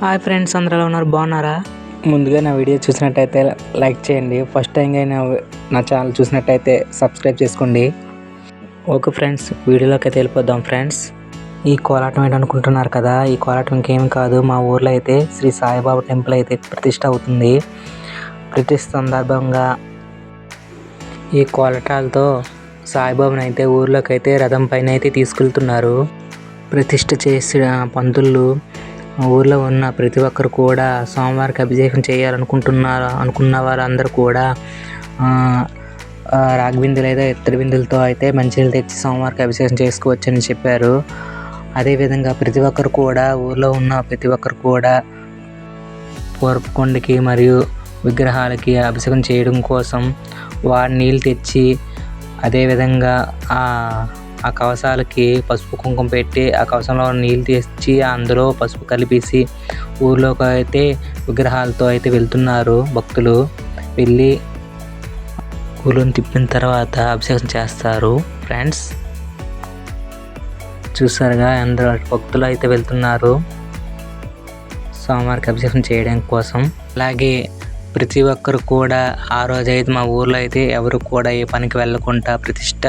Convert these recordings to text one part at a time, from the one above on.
Hi friends అందరూ ఎలా ఉన్నారు? బాగున్నారా? ముందుగా నా వీడియో చూసినట్టయితే లైక్ చేయండి. ఫస్ట్ టైంగా నా నా ఛానల్ చూసినట్టయితే సబ్స్క్రైబ్ చేసుకోండి. ఓకే ఫ్రెండ్స్ వీడియోలోకి అయితే వెళ్ళిపోదాం ఫ్రెండ్స్. ఈ కోలాటం ఏంటనుకుంటున్నారు కదా? ఈ కోలాటం ఇంకేం కాదు. మా ఊర్లో అయితే శ్రీ సాయిబాబా టెంపుల్ అయితే ప్రతిష్ట అవుతుంది. ప్రతిష్ట సందర్భంగా ఈ కోలాటాలతో సాయిబాబాని అయితే ఊర్లోకి అయితే రథం పైన అయితే తీసుకెళ్తున్నారు. ప్రతిష్ట చేసిన పంతులు ఊర్లో ఉన్న ప్రతి ఒక్కరు కూడా స్వామివారికి అభిషేకం చేయాలనుకుంటున్నారు అనుకున్న వారందరూ కూడా ఆ, రాగి లేదా ఇత్తడి బిందులతో అయితే మంచినీళ్ళు తెచ్చి స్వామివారికి అభిషేకం చేసుకోవచ్చని చెప్పారు. అదేవిధంగా ప్రతి ఒక్కరు కూడా ఊర్లో ఉన్న ప్రతి ఒక్కరు కూడా పూర్వపు కొండకి మరియు విగ్రహాలకి అభిషేకం చేయడం కోసం వారి నీళ్ళు తెచ్చి అదేవిధంగా ఆ కవసాలకి పసుపు కుంకుమ పెట్టి ఆ కవసంలో నీళ్ళు తెచ్చి అందులో పసుపు కలిపేసి ఊర్లోకి అయితే విగ్రహాలతో అయితే వెళ్తున్నారు భక్తులు. వెళ్ళి ఊళ్ళోని తిప్పిన తర్వాత అభిషేకం చేస్తారు ఫ్రెండ్స్. చూసారుగా అందరూ భక్తులు అయితే వెళ్తున్నారు. స్వామివారికి అభిషేకం చేయడం కోసం. అలాగే ప్రతి ఒక్కరు కూడా ఆ రోజు అయితే మా ఊర్లో అయితే ఎవరు కూడా ఏ పనికి వెళ్ళకుండా ప్రతిష్ట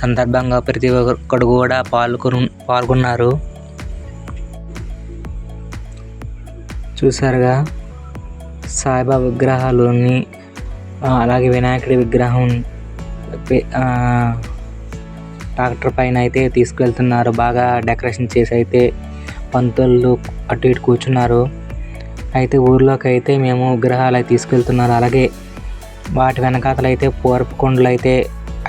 సందర్భంగా ప్రతి ఒక్కరు కూడా పాల్గొను పాల్గొన్నారు. చూసారుగా సాయిబాబా విగ్రహాలని అలాగే వినాయకుడి విగ్రహం ట్రాక్టర్ పైన అయితే తీసుకువెళ్తున్నారు బాగా డెకరేషన్ చేసి అయితే పంతులు అటు ఇటు కూర్చున్నారు. అయితే ఊర్లోకి అయితే మేము విగ్రహాలు అయితే తీసుకెళ్తున్నారు. అలాగే వాటి వెనకాతలైతే అయితే పూరపు కొండలు అయితే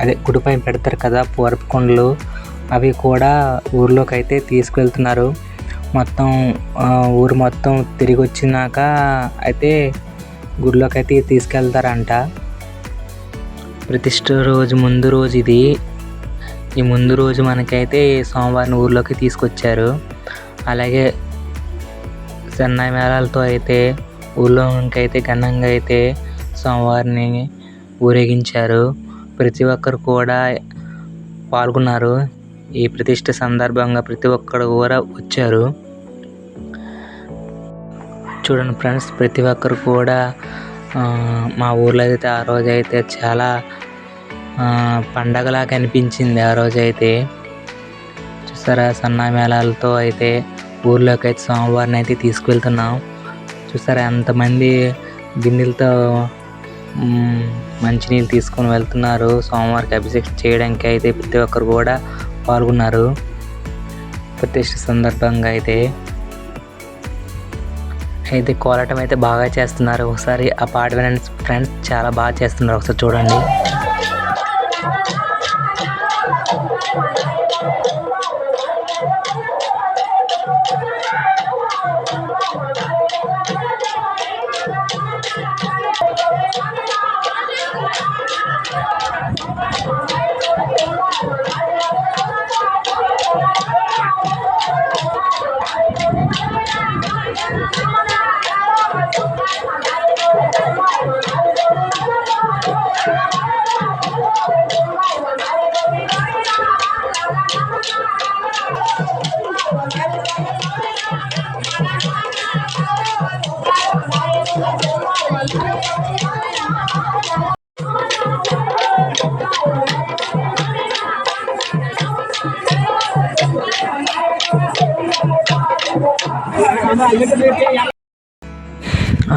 అదే గుడిపై పెడతారు కదా పూరపు కొండలు. అవి కూడా ఊర్లోకి అయితే తీసుకెళ్తున్నారు. మొత్తం ఊరు మొత్తం తిరిగి వచ్చినాక అయితే గుడిలోకి అయితే తీసుకెళ్తారంట. ప్రతిష్ట రోజు ముందు రోజు ఇది. ఈ ముందు రోజు మనకైతే సోమవారం ఊర్లోకి తీసుకొచ్చారు. అలాగే మేళాలతో అయితే ఊళ్ళో అయితే ఘనంగా అయితే స్వామివారిని ఊరేగించారు. ప్రతి ఒక్కరు కూడా పాల్గొన్నారు. ఈ ప్రతిష్ట సందర్భంగా ప్రతి ఒక్కరు కూడా వచ్చారు. చూడండి ఫ్రెండ్స్ ప్రతి ఒక్కరు కూడా మా ఊర్లో అయితే ఆ రోజు అయితే చాలా పండగలా కనిపించింది ఆ రోజు అయితే. చూసారా సన్నాయి మేళాలతో అయితే ఊర్లోకి అయితే స్వామివారిని అయితే తీసుకువెళ్తున్నాం చూసారా ఎంతమంది గిన్నెలతో మంచినీళ్ళు తీసుకొని వెళ్తున్నారు. సోమవారికి అభిషేకం చేయడానికి అయితే ప్రతి ఒక్కరు కూడా పాల్గొన్నారు. ప్రతిష్ట సందర్భంగా అయితే. అయితే కోలాటం అయితే బాగా చేస్తున్నారు. ఒకసారి ఆ పాట వినండి ఫ్రెండ్స్ చాలా బాగా చేస్తున్నారు. ఒకసారి చూడండి.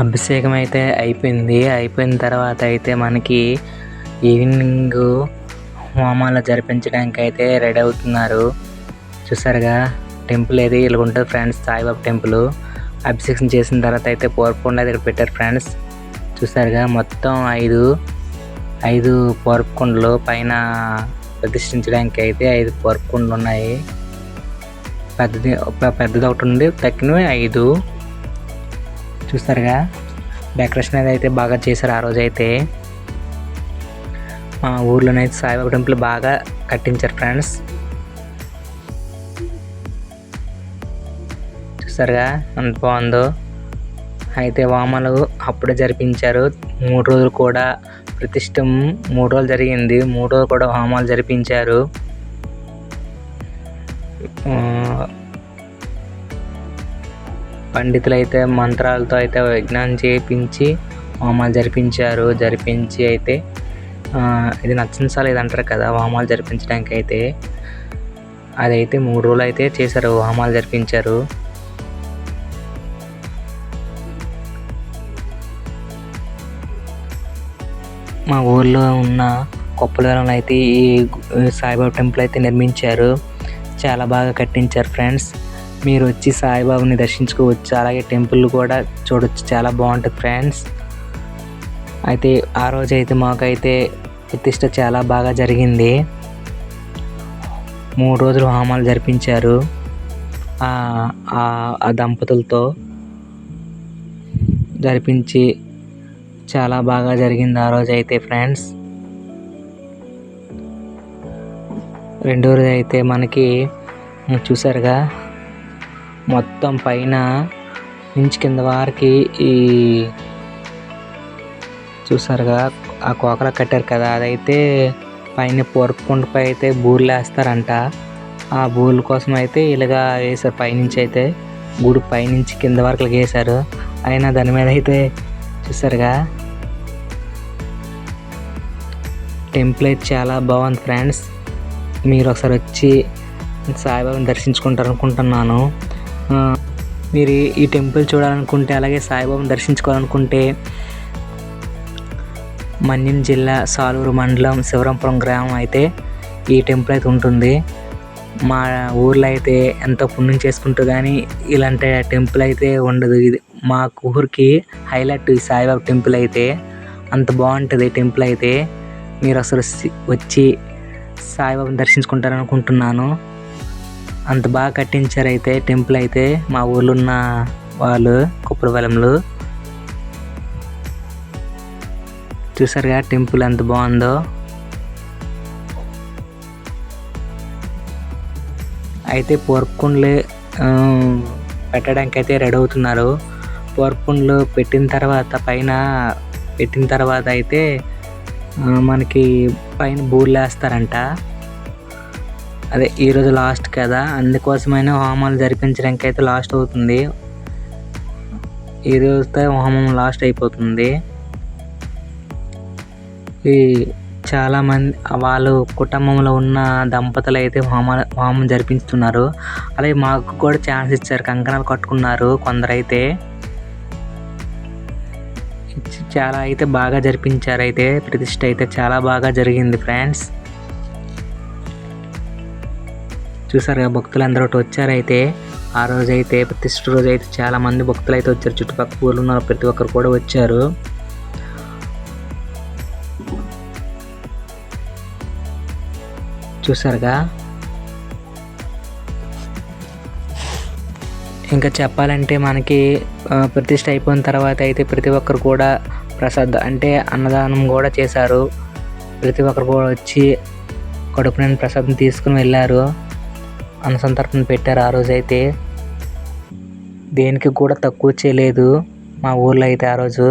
అభిషేకం అయితే అయిపోయింది. అయిపోయిన తర్వాత అయితే మనకి ఈవినింగ్ హోమాలు జరిపించడానికి అయితే రెడీ అవుతున్నారు. చూసారుగా టెంపుల్ అయితే ఇలా ఉంటుంది ఫ్రెండ్స్ సాయిబాబా టెంపుల్. అభిషేకం చేసిన తర్వాత అయితే పూర్వకొండ అయితే ఇక్కడ పెట్టారు ఫ్రెండ్స్. చూసారుగా మొత్తం ఐదు ఐదు పూర్వకొండలు పైన ప్రతిష్ఠించడానికి అయితే ఐదు పూర్వకొండలు ఉన్నాయి. పెద్దది పెద్దది ఒకటి ఉంది తక్కినవి ఐదు. చూస్తారుగా? డెకరేషన్ అనేది అయితే బాగా చేశారు ఆ రోజు అయితే మా ఊర్లోనైతే సాయిబాబా టెంపుల్ బాగా కట్టించారు ఫ్రెండ్స్. చూస్తారుగా? ఎంత బాగుందో. అయితే వామలు అప్పుడే జరిపించారు. మూడు రోజులు కూడా ప్రతిష్టం మూడు రోజులు జరిగింది. మూడు రోజులు కూడా హోమాలు జరిపించారు. పండితులైతే పండితులు అయితే మంత్రాలతో అయితే విజ్ఞానం చేయించి హోమాలు జరిపించారు. జరిపించి అయితే ఇది నచ్చనిసాలు ఇది అంటారు కదా హోమాలు జరిపించడానికి అయితే అదైతే మూడు రోజులు అయితే చేశారు హోమాలు జరిపించారు. మా ఊర్లో ఉన్న కొప్పలవరంలో అయితే ఈ సాయిబాబా టెంపుల్ అయితే నిర్మించారు. చాలా బాగా కట్టించారు ఫ్రెండ్స్. మీరు వచ్చి సాయిబాబాని దర్శించుకోవచ్చు. అలాగే టెంపుల్ కూడా చూడొచ్చు. చాలా బాగుంటుంది ఫ్రెండ్స్. అయితే ఆ రోజు అయితే మాకైతే ప్రతిష్ట చాలా బాగా జరిగింది. మూడు రోజులు హోమాలు జరిపించారు. ఆ- ఆ దంపతులతో జరిపించి చాలా బాగా జరిగింది ఆ రోజు అయితే ఫ్రెండ్స్. రెండో అయితే మనకి చూసారుగా? మొత్తం పైన నుంచి కింద వారికి ఈ చూసారుగా? ఆ కోకర కట్టారు కదా అదైతే పైన పొరపుకుండపై అయితే బూర్లు వేస్తారంట. ఆ బూర్ల కోసం అయితే ఇలాగా వేసారు పైనుంచి అయితే. గుడి పైనుంచి కింద వరకు ఇలాగ వేసారు అయినా దాని మీద అయితే చూసారుగా? టెంప్లేట్ చాలా బాగుంది ఫ్రెండ్స్. మీరు ఒకసారి వచ్చి సాయిబాబాని దర్శించుకుంటారు అనుకుంటున్నాను మీరు ఈ- టెంపుల్ చూడాలనుకుంటే అలాగే సాయిబాబాని దర్శించుకోవాలనుకుంటే మన్యం జిల్లా సాలూరు మండలం శివరంపురం గ్రామం అయితే ఈ టెంపుల్ అయితే ఉంటుంది. మా ఊర్లో అయితే ఎంతో పుణ్యం చేసుకుంటూ కానీ ఇలాంటి టెంపుల్ అయితే ఉండదు. ఇది మా ఊరికి హైలైట్ ఈ సాయిబాబా టెంపుల్ అయితే. అంత బాగుంటుంది టెంపుల్ అయితే. మీరు అసలు వచ్చి సాయిబాబాని దర్శించుకుంటారు అనుకుంటున్నాను. అంత బాగా కట్టించారు అయితే టెంపుల్ అయితే మా ఊళ్ళో ఉన్న వాళ్ళు కుప్పలవలంలో చూసారుగా టెంపుల్ ఎంత బాగుందో. అయితే పోర్కుండ్లు పెట్టడానికి అయితే రెడీ అవుతున్నారు. పోర్కుండ్లు పెట్టిన తర్వాత పైన పెట్టిన తర్వాత అయితే మనకి పైన బూర్లు వేస్తారంట. అదే ఈరోజు లాస్ట్ కదా అందుకోసమైనా హోమాలు జరిపించడానికి అయితే లాస్ట్ అవుతుంది. ఈ రోజుతో హోమం లాస్ట్ అయిపోతుంది. ఈ చాలామంది వాళ్ళు కుటుంబంలో ఉన్న దంపతులు అయితే హోమ హోమం జరిపిస్తున్నారు. అలాగే మాకు కూడా ఛాన్స్ ఇచ్చారు కంకణాలు కట్టుకున్నారు కొందరైతే. చాలా అయితే బాగా జరిపించారు అయితే. ప్రతిష్ట అయితే చాలా బాగా జరిగింది ఫ్రెండ్స్. చూసారుగా భక్తులు అందరూ ఒకటి వచ్చారైతే ఆ రోజైతే ప్రతిష్ట రోజు అయితే చాలా మంది భక్తులు అయితే వచ్చారు. చుట్టుపక్కల ఊర్లు ఉన్న ప్రతి ఒక్కరు కూడా వచ్చారు. చూసారుగా? ఇంకా చెప్పాలంటే మనకి ప్రతిష్ట అయిపోయిన తర్వాత అయితే ప్రతి ఒక్కరు కూడా ప్రసాద్ అంటే అన్నదానం కూడా చేశారు. ప్రతి ఒక్కరు కూడా వచ్చి కడుపు నేను ప్రసాదం తీసుకుని వెళ్ళారు. అన్న సంతర్పణ పెట్టారు ఆ రోజు అయితే. దేనికి కూడా తక్కువ చేయలేదు మా ఊర్లో అయితే ఆ రోజు.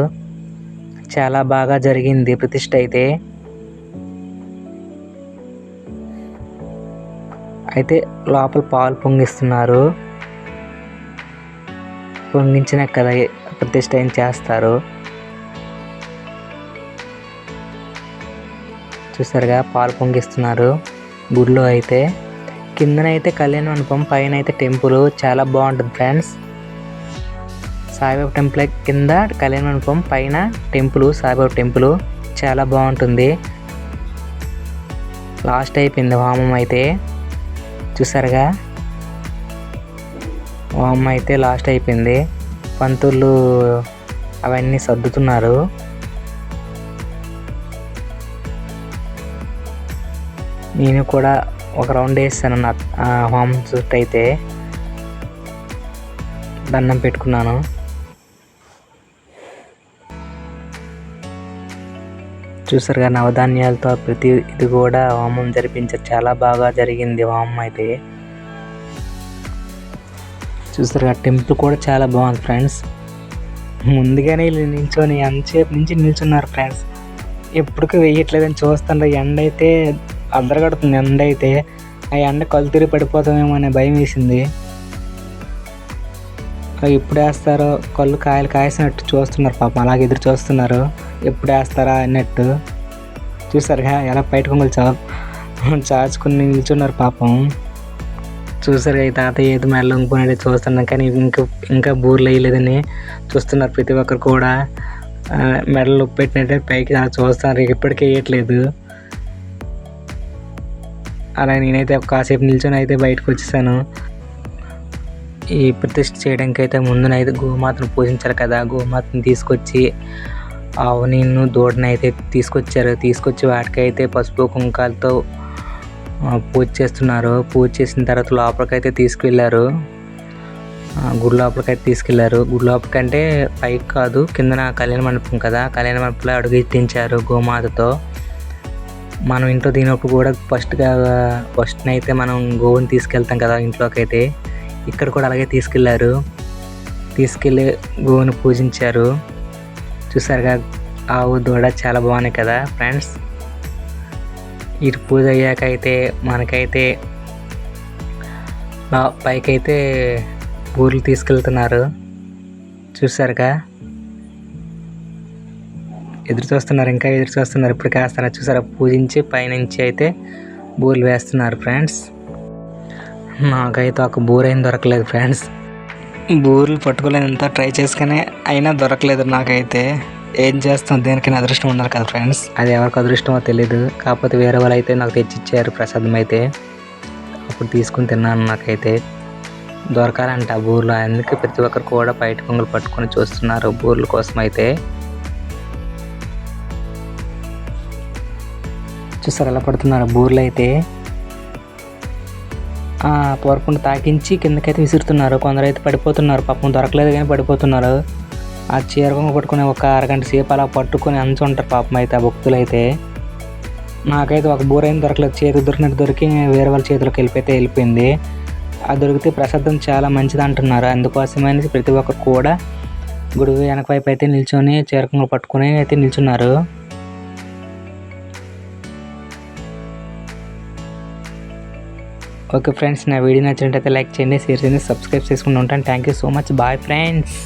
చాలా బాగా జరిగింది ప్రతిష్ట అయితే. అయితే లోపల పాలు పొంగిస్తున్నారు. పొంగించిన కదా ప్రతిష్ట ఏం చేస్తారు. చూసారుగా పాలు పొంగిస్తున్నారు. గుడిలో అయితే కిందనైతే కళ్యాణ మండపం పైన అయితే టెంపుల్. చాలా బాగుంటుంది ఫ్రెండ్స్. సాయిబాబా టెంపుల్ కింద కళ్యాణ మండపం పైన టెంపుల్ సాయిబాబా టెంపుల్. చాలా బాగుంటుంది. లాస్ట్ అయిపోయింది హోమం అయితే. చూసారుగా అమ్మ అయితే లాస్ట్ అయిపోయింది. పంతులు అవన్నీ సర్దుతున్నారు. నేను కూడా ఒక రౌండ్ వేస్తాను నా హోమ్ హోమం చుట్టూ అయితే. దండం పెట్టుకున్నాను. చూసారుగా నవధాన్యాలతో ప్రతి ఇది కూడా హోమం జరిపించారు చాలా బాగా జరిగింది హోమం అయితే. చూసారుగా టెంపుల్ కూడా చాలా బాగుంది ఫ్రెండ్స్. ముందుగానే వీళ్ళు నిల్చొని అంతసేపు నుంచి నిల్చున్నారు ఫ్రెండ్స్. ఎప్పటికీ వేయట్లేదని చూస్తుండ్రు ఎండ అయితే అద్దరగడుతుంది ఎండ అయితే. ఆ ఎండ కళ్ళు తిరిగి పడిపోతామేమో అనే భయం వేసింది. ఎప్పుడు వేస్తారో కళ్ళు కాయలు కాయసినట్టు చూస్తున్నారు పాపం అలాగే ఎదురు చూస్తున్నారు. ఎప్పుడు వేస్తారా అన్నట్టు. చూసారుగా ఎలా బయట కొంగలు చా చాచుకుని నిల్చున్నారు పాపం. చూసారు ఈ తాతయ్య అయితే మెల్ల ఉంకునేది చూస్తున్నాం. కానీ ఇంకా ఇంకా బూర్లు వేయలేదని చూస్తున్నారు ప్రతి ఒక్కరు కూడా. మెడలు పెట్టినట్టే పైకి అలా చూస్తున్నారు. ఇప్పటికే వేయట్లేదు. అలా నేనైతే కాసేపు నిల్చొని అయితే బయటకు వచ్చేసాను. ఈ ప్రతిష్ఠ చేయడానికి అయితే ముందునైతే గోమాతను పూజించారు కదా. గోమాతను తీసుకొచ్చి ఆవు నిన్ను దూడని అయితే తీసుకొచ్చారు. తీసుకొచ్చి వాటికైతే పసుపు కుంకాలతో పూజ చేస్తున్నారు. పూజ చేసిన తర్వాత లోపలికైతే తీసుకువెళ్ళారు గుడి లోపలికైతే తీసుకెళ్ళారు. గుడి లోపలికంటే పైకి కాదు కిందన కళ్యాణ మండపం కదా. కళ్యాణ మండపంలో అడుగు ఎత్తించారు గోమాతతో. మనం ఇంట్లో తినప్పుడు కూడా ఫస్ట్గా ఫస్ట్ అయితే మనం గోవుని తీసుకెళ్తాం కదా ఇంట్లోకి అయితే ఇక్కడ కూడా అలాగే తీసుకెళ్ళారు. తీసుకెళ్ళి గోవుని పూజించారు. చూసారుగా ఆవు దూడ చాలా బాగున్నాయి కదా. ఫ్రెండ్స్ ఇటు పూజ అయ్యాక అయితే మనకైతే ఆ పైకైతే ఊర్లు తీసుకెళ్తున్నారు. చూసారుగా ఎదురు చూస్తున్నారు ఇంకా ఎదురు చూస్తున్నారు. ఇప్పుడు కాస్తారా చూసారా పూజించి పైనుంచి అయితే బూర్లు వేస్తున్నారు ఫ్రెండ్స్. నాకైతే ఒక బూరైన దొరకలేదు ఫ్రెండ్స్. బూర్లు పట్టుకోలేనంత ట్రై చేసుకునే అయినా దొరకలేదు నాకైతే. ఏం చేస్తాం? దేనికైనా అదృష్టం ఉండాలి కదా ఫ్రెండ్స్. అది ఎవరికి అదృష్టమో తెలియదు కాకపోతే వేరే వాళ్ళు అయితే నాకు తెచ్చిచ్చారు ప్రసాదం అయితే. అప్పుడు తీసుకుని తిన్నాను నాకైతే. దొరకాలంట బూర్లు. అందుకే ప్రతి ఒక్కరు కూడా బయట కొంగలు పట్టుకొని చూస్తున్నారు బూర్ల కోసం అయితే. చూసారు ఎలా పడుతున్నారు బూర్లు అయితే? పొరకుండా తాకించి కిందకైతే విసురుతున్నారు. కొందరు అయితే పడిపోతున్నారు. పాపం దొరకలేదు కానీ పడిపోతున్నారు. ఆ చీరకొంగ పట్టుకుని ఒక అరగంట సేపు అలా పట్టుకొని అంచుంటారు పాపం అయితే ఆ భక్తులు అయితే. నాకైతే ఒక బూర దొరకలేదు. చేతి దొరికినట్టు దొరికి వేరే వాళ్ళ చేతిలోకి వెళ్ళిపోతే వెళ్ళిపోయింది. అది దొరికితే ప్రసాదం చాలా మంచిది అంటున్నారు. అందుకోసమని ప్రతి ఒక్కరు కూడా గుడి వెనక వైపు అయితే నిల్చొని చీరకొంగలు పట్టుకుని అయితే నిల్చున్నారు. ఓకే ఫ్రెండ్స్ నా వీడియో నచ్చినట్టయితే లైక్ చేయండి షేర్ చేయండి సబ్స్క్రైబ్ చేసుకుని ఉంటాను. Thank you so much. Bye friends.